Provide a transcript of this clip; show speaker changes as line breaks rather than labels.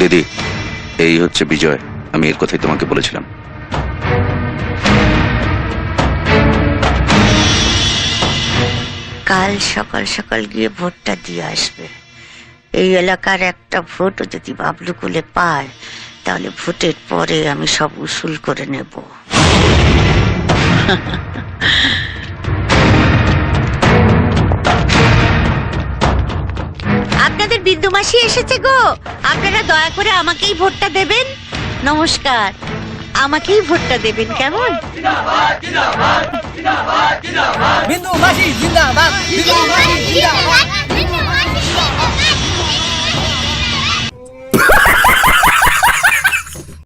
দিদি, এই হচ্ছে বিজয়। আমি এর কথাই তোমাকে বলেছিলাম।
কাল সকাল সকাল গিয়ে ভোটটা দিয়ে আসবে। এই এলাকার একটা ভোটও যদি বাবলু কুলে পায়, তাহলে ভোটের পরে আমি সব উসুল করে নেব। আপনাদের বিন্দু মাসি এসেছে গো। আপনারা দয়া করে আমাকেই ভোটটা দেবেন। নমস্কার। আমাকেই ভোটটা দেবেন কেমন?
বিন্দু মাসি জিন্দাবাদ বিন্দু মাসি জিন্দাবাদ
জিন্দাবাদ।